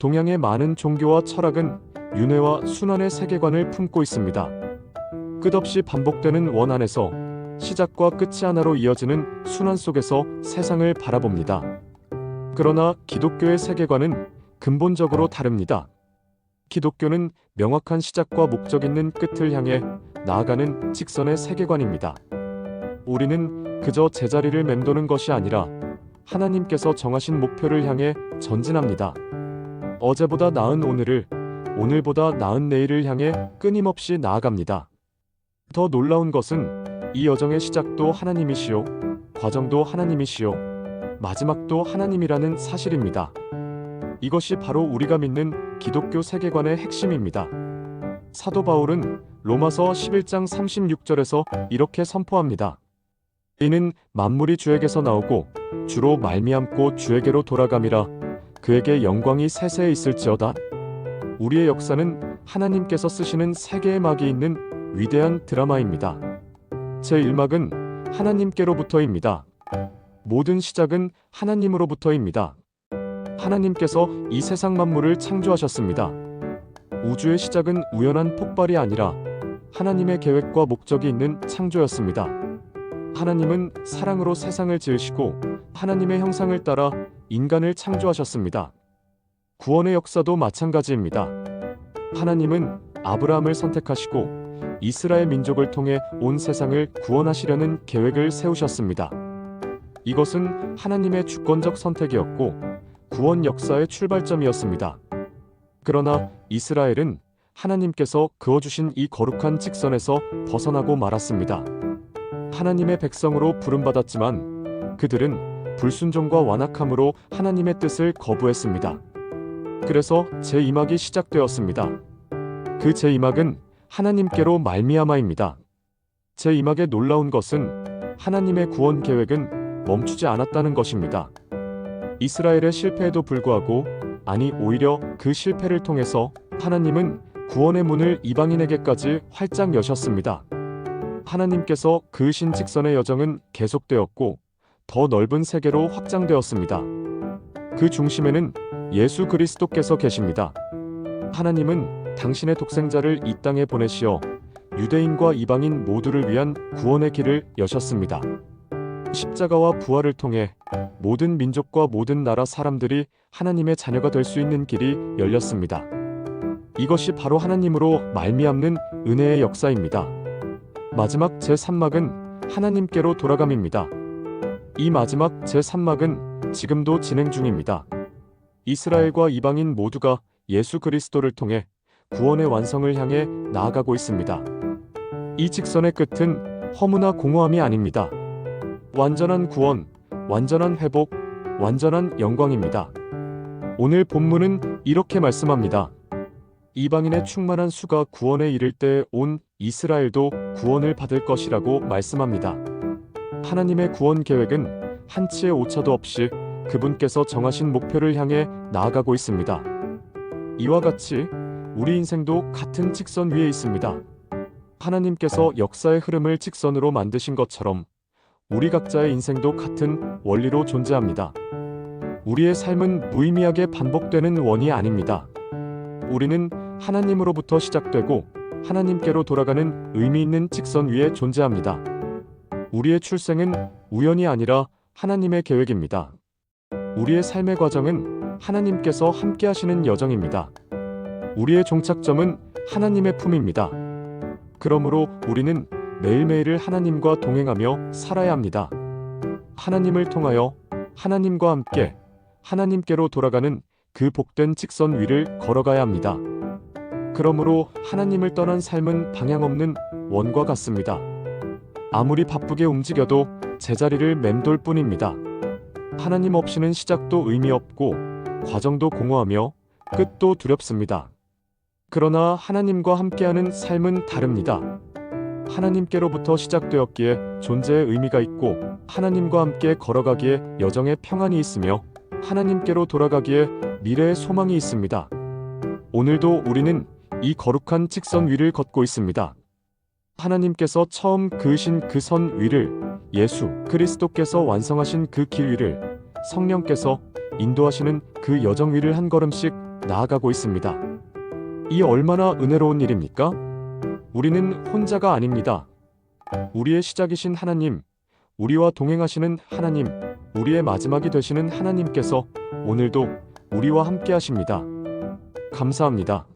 동양의 많은 종교와 철학은 윤회와 순환의 세계관을 품고 있습니다. 끝없이 반복되는 원 안에서 시작과 끝이 하나로 이어지는 순환 속에서 세상을 바라봅니다. 그러나 기독교의 세계관은 근본적으로 다릅니다. 기독교는 명확한 시작과 목적 있는 끝을 향해 나아가는 직선의 세계관입니다. 우리는 그저 제자리를 맴도는 것이 아니라 하나님께서 정하신 목표를 향해 전진합니다. 어제보다 나은 오늘을, 오늘보다 나은 내일을 향해 끊임없이 나아갑니다. 더 놀라운 것은 이 여정의 시작도 하나님이시요, 과정도 하나님이시요, 마지막도 하나님이라는 사실입니다. 이것이 바로 우리가 믿는 기독교 세계관의 핵심입니다. 사도 바울은 로마서 11장 36절에서 이렇게 선포합니다. 이는 만물이 주에게서 나오고 주로 말미암고 주에게로 돌아감이라 그에게 영광이 세세에 있을지어다. 우리의 역사는 하나님께서 쓰시는 세계의 막이 있는 위대한 드라마입니다. 제 1막은 하나님께로부터입니다. 모든 시작은 하나님으로부터입니다. 하나님께서 이 세상 만물을 창조하셨습니다. 우주의 시작은 우연한 폭발이 아니라 하나님의 계획과 목적이 있는 창조였습니다. 하나님은 사랑으로 세상을 지으시고 하나님의 형상을 따라 인간을 창조하셨습니다. 구원의 역사도 마찬가지입니다. 하나님은 아브라함을 선택하시고 이스라엘 민족을 통해 온 세상을 구원하시려는 계획을 세우셨습니다. 이것은 하나님의 주권적 선택이었고 구원 역사의 출발점이었습니다. 그러나 이스라엘은 하나님께서 그어주신 이 거룩한 직선에서 벗어나고 말았습니다. 하나님의 백성으로 부름받았지만 그들은 불순종과 완악함으로 하나님의 뜻을 거부했습니다. 그래서 제2막이 시작되었습니다. 그 제2막은 하나님께로 말미암아입니다. 제2막의 놀라운 것은 하나님의 구원 계획은 멈추지 않았다는 것입니다. 이스라엘의 실패에도 불구하고 아니 오히려 그 실패를 통해서 하나님은 구원의 문을 이방인에게까지 활짝 여셨습니다. 하나님께서 그으신 직선의 여정은 계속되었고 더 넓은 세계로 확장되었습니다. 그 중심에는 예수 그리스도께서 계십니다. 하나님은 당신의 독생자를 이 땅에 보내시어 유대인과 이방인 모두를 위한 구원의 길을 여셨습니다. 십자가와 부활을 통해 모든 민족과 모든 나라 사람들이 하나님의 자녀가 될 수 있는 길이 열렸습니다. 이것이 바로 하나님으로 말미암는 은혜의 역사입니다. 마지막 제3막은 하나님께로 돌아감입니다. 이 마지막 제3막은 지금도 진행 중입니다. 이스라엘과 이방인 모두가 예수 그리스도를 통해 구원의 완성을 향해 나아가고 있습니다. 이 직선의 끝은 허무나 공허함이 아닙니다. 완전한 구원, 완전한 회복, 완전한 영광입니다. 오늘 본문은 이렇게 말씀합니다. 이방인의 충만한 수가 구원에 이를 때 온 이스라엘도 구원을 받을 것이라고 말씀합니다. 하나님의 구원 계획은 한치의 오차도 없이 그분께서 정하신 목표를 향해 나아가고 있습니다. 이와 같이 우리 인생도 같은 직선 위에 있습니다. 하나님께서 역사의 흐름을 직선으로 만드신 것처럼 우리 각자의 인생도 같은 원리로 존재합니다. 우리의 삶은 무의미하게 반복되는 원이 아닙니다. 우리는 하나님으로부터 시작되고 하나님께로 돌아가는 의미 있는 직선 위에 존재합니다. 우리의 출생은 우연이 아니라 하나님의 계획입니다. 우리의 삶의 과정은 하나님께서 함께 하시는 여정입니다. 우리의 종착점은 하나님의 품입니다. 그러므로 우리는 매일매일을 하나님과 동행하며 살아야 합니다. 하나님을 통하여 하나님과 함께 하나님께로 돌아가는 그 복된 직선 위를 걸어가야 합니다. 그러므로 하나님을 떠난 삶은 방향 없는 원과 같습니다. 아무리 바쁘게 움직여도 제자리를 맴돌 뿐입니다. 하나님 없이는 시작도 의미 없고 과정도 공허하며 끝도 두렵습니다. 그러나 하나님과 함께하는 삶은 다릅니다. 하나님께로부터 시작되었기에 존재의 의미가 있고 하나님과 함께 걸어가기에 여정에 평안이 있으며 하나님께로 돌아가기에 미래의 소망이 있습니다. 오늘도 우리는 이 거룩한 직선 위를 걷고 있습니다. 하나님께서 처음 그으신 그 선 위를 예수 그리스도께서 완성하신 그 길 위를 성령께서 인도하시는 그 여정 위를 한 걸음씩 나아가고 있습니다. 이 얼마나 은혜로운 일입니까? 우리는 혼자가 아닙니다. 우리의 시작이신 하나님, 우리와 동행하시는 하나님, 우리의 마지막이 되시는 하나님께서 오늘도 우리와 함께 하십니다. 감사합니다.